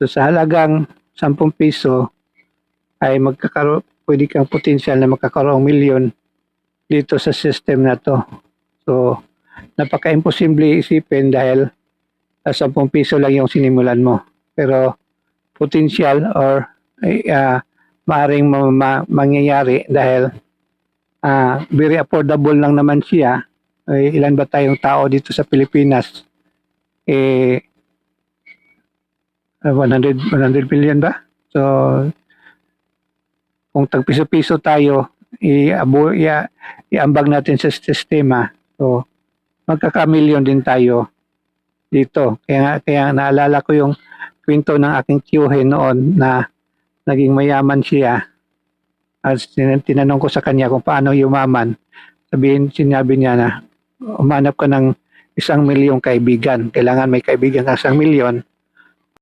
So sa halagang 10 piso ay magkakaroon, pwede kang potensyal na magkakaroong milyon dito sa system na to. So napaka-imposible isipin dahil sa 10 piso lang yung sinimulan mo. Pero potential or ay, ah, maaring ma- ma- mangyayari dahil ah, very affordable lang naman siya. Ay, ilan ba tayong tao dito sa Pilipinas? Eh, ah, 100, 100 billion ba? So, kung tagpiso-piso tayo, i-abo, i- iambag natin sa sistema. So, magkakamilyon din tayo dito. Kaya, kaya naalala ko yung kwento ng aking tiyuhin noon na naging mayaman siya. At tin- tinanong ko sa kanya kung paano yumaman. Sabihin, sinabi niya na umanap ka ng isang milyong kaibigan. Kailangan may kaibigan ka isang milyon